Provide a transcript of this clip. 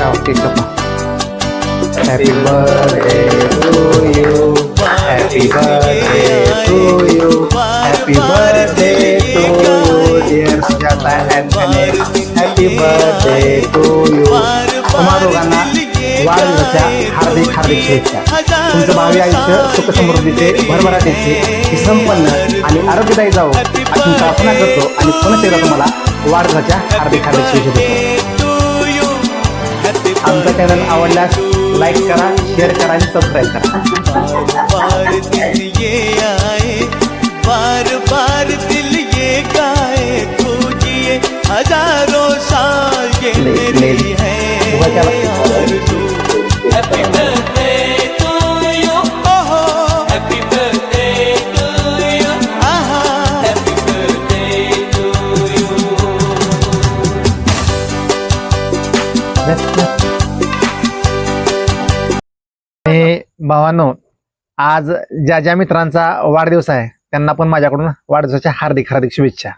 कापा. Happy birthday to you happy birthday to you happy birthday to you dear Sujata and happy birthday to you तुम्हा दोघांना वाढदिवसाच्या हार्दिक हार्दिक शुभेच्छा. तुमचं भावी आयुष्य सुख समृद्धीचे भरभराटीचे संपन्न आणि आरोग्यदायी जावो. अशी प्रार्थना करतो आणि पुन्हा एकदा तुम्हाला वाढदिवसाच्या हार्दिक हार्दिक शुभेच्छा चैनल आवडल्यास लाइक करा शेयर करा आणि सबस्क्राईब करा. ये आए बार बार दिल ये गाए खोजिए हज़ारों साल ये मेरी है भावांनो आज ज्या ज्या मित्रांचा वाढदिवस आहे त्यांना पण माझ्याकडून वाढदिवसाच्या हार्दिक हार्दिक शुभेच्छा.